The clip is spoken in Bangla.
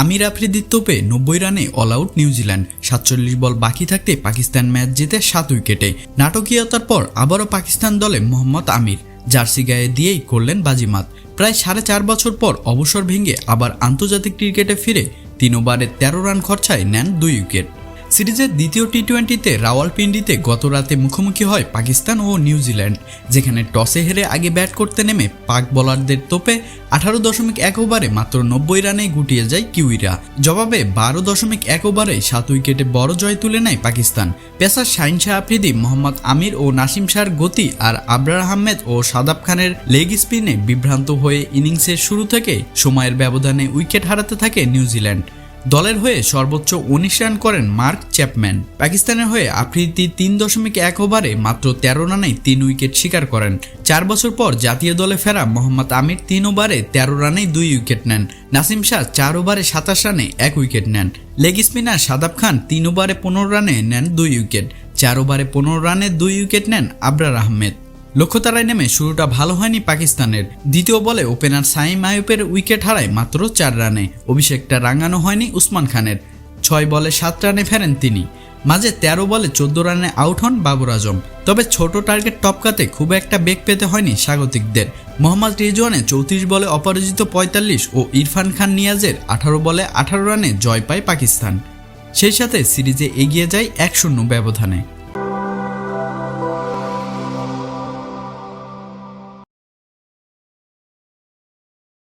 আমির আফ্রিদির তোপে নব্বই রানে অল আউট নিউজিল্যান্ড সাতচল্লিশ বল বাকি থাকতে পাকিস্তান ম্যাচ জেতে সাত উইকেটে। নাটকীয়তার পর আবারও পাকিস্তান দলে মোহাম্মদ আমির। জার্সি গায়ে দিয়েই করলেন বাজিমাত। প্রায় সাড়ে চার বছর পর অবসর ভেঙে আবার আন্তর্জাতিক ক্রিকেটে ফিরে তিন তেরো রান খরচায় নেন দুই উইকেট। সিরিজের দ্বিতীয় টি টোয়েন্টিতে রাওয়ালপিন্ডিতে গত রাতে মুখোমুখি হয় পাকিস্তান ও নিউজিল্যান্ড যেখানে টসে হেরে আগে ব্যাট করতে নেমে পাক বোলারদের তোপে আঠারো দশমিক এক ওভারে মাত্র নব্বই রানে গুটিয়ে যায় কিউইরা। জবাবে বারো দশমিক এক ওভারে সাত উইকেটে বড় জয় তুলে নেয় পাকিস্তান। পেসার শাহিন শাহ আফ্রিদি, মোহাম্মদ আমির ও নাসিম শাহর গতি আর আবরার আহমেদ ও সাদাব খানের লেগ স্পিনে বিভ্রান্ত হয়ে ইনিংসের শুরু থেকে সময়ের ব্যবধানে উইকেট হারাতে থাকে নিউজিল্যান্ড দলের হয়ে সর্বোচ্চ উনিশ রান করেন মার্ক চ্যাপম্যান। পাকিস্তানের হয়ে আফ্রিদি তিন দশমিক এক ওভারে মাত্র তেরো রানেই তিন উইকেট শিকার করেন। চার বছর পর জাতীয় দলে ফেরা মোহাম্মদ আমির তিন ওভারে তেরো রানেই দুই উইকেট নেন। নাসিম শাহ চার ওভারে সাতাশ রানে এক উইকেট নেন। লেগ স্পিনার সাদাব খান তিন ওভারে পনেরো রানে নেন দুই উইকেট। চার ওভারে পনেরো রানে দুই উইকেট নেন আবরার আহমেদ। লক্ষ্যতারায় নেমে শুরুটা ভালো হয়নি পাকিস্তানের। দ্বিতীয় বলে ওপেনার সাইম আয়ুপের উইকেট হারায় মাত্র চার রানে। অভিষেকটা রাঙানো হয়নি উসমান খানের। ছয় বলে সাত রানে ফেরেন তিনি। মাঝে তেরো বলে চোদ্দ রানে আউট হন বাবর আজম। তবে ছোট টার্গেট টপকাতে খুব একটা বেগ পেতে হয়নি স্বাগতিকদের। মোহাম্মদ রিজওয়ানে চৌত্রিশ বলে অপরাজিত পঁয়তাল্লিশ ও ইরফান খান নিয়াজের আঠারো বলে আঠারো রানে জয় পায় পাকিস্তান। সেই সাথে সিরিজে এগিয়ে যায় এক শূন্য ব্যবধানে।